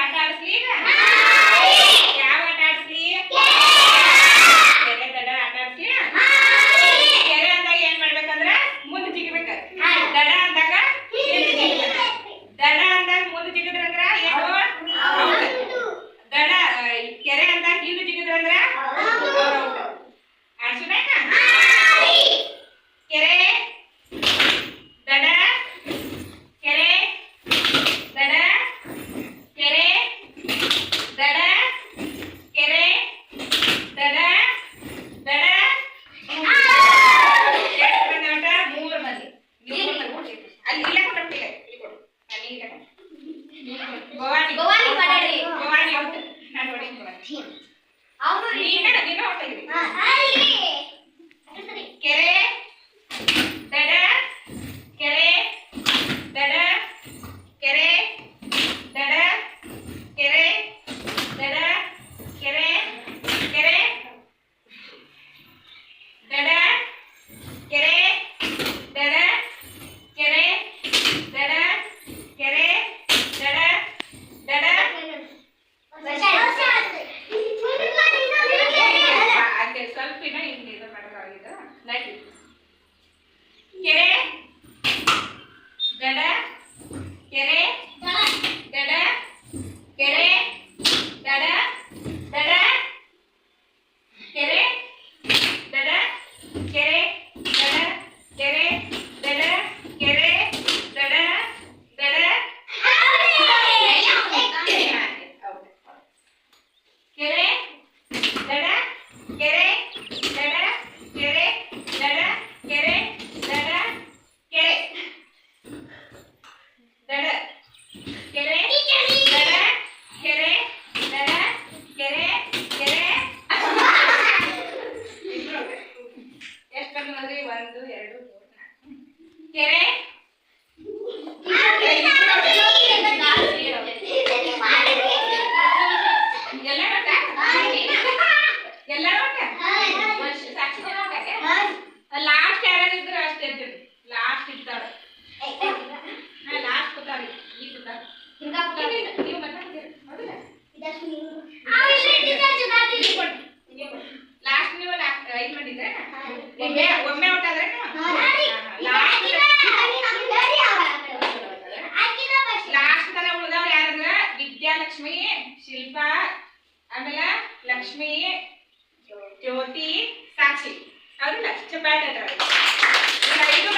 Hasta ನೀ ಕಡೆ ನೀನು ಹೊರಟಿದ್ರಿ ಒಮ್ಮೆ ಒಮ್ಮೆ ಹೊಟ್ಟಾದ್ರೆ ಲಾಸ್ಟ್ ತನ ಉಳಿದವ್ರು ಯಾರಂದ್ರ ವಿದ್ಯಾಲಕ್ಷ್ಮಿ ಶಿಲ್ಪಾ ಆಮೇಲೆ ಲಕ್ಷ್ಮಿ ಜ್ಯೋತಿ ಸಾಕ್ಷಿ. ಅವರು ಲಕ್ಷ ಬ್ಯಾಟ್ ಐದು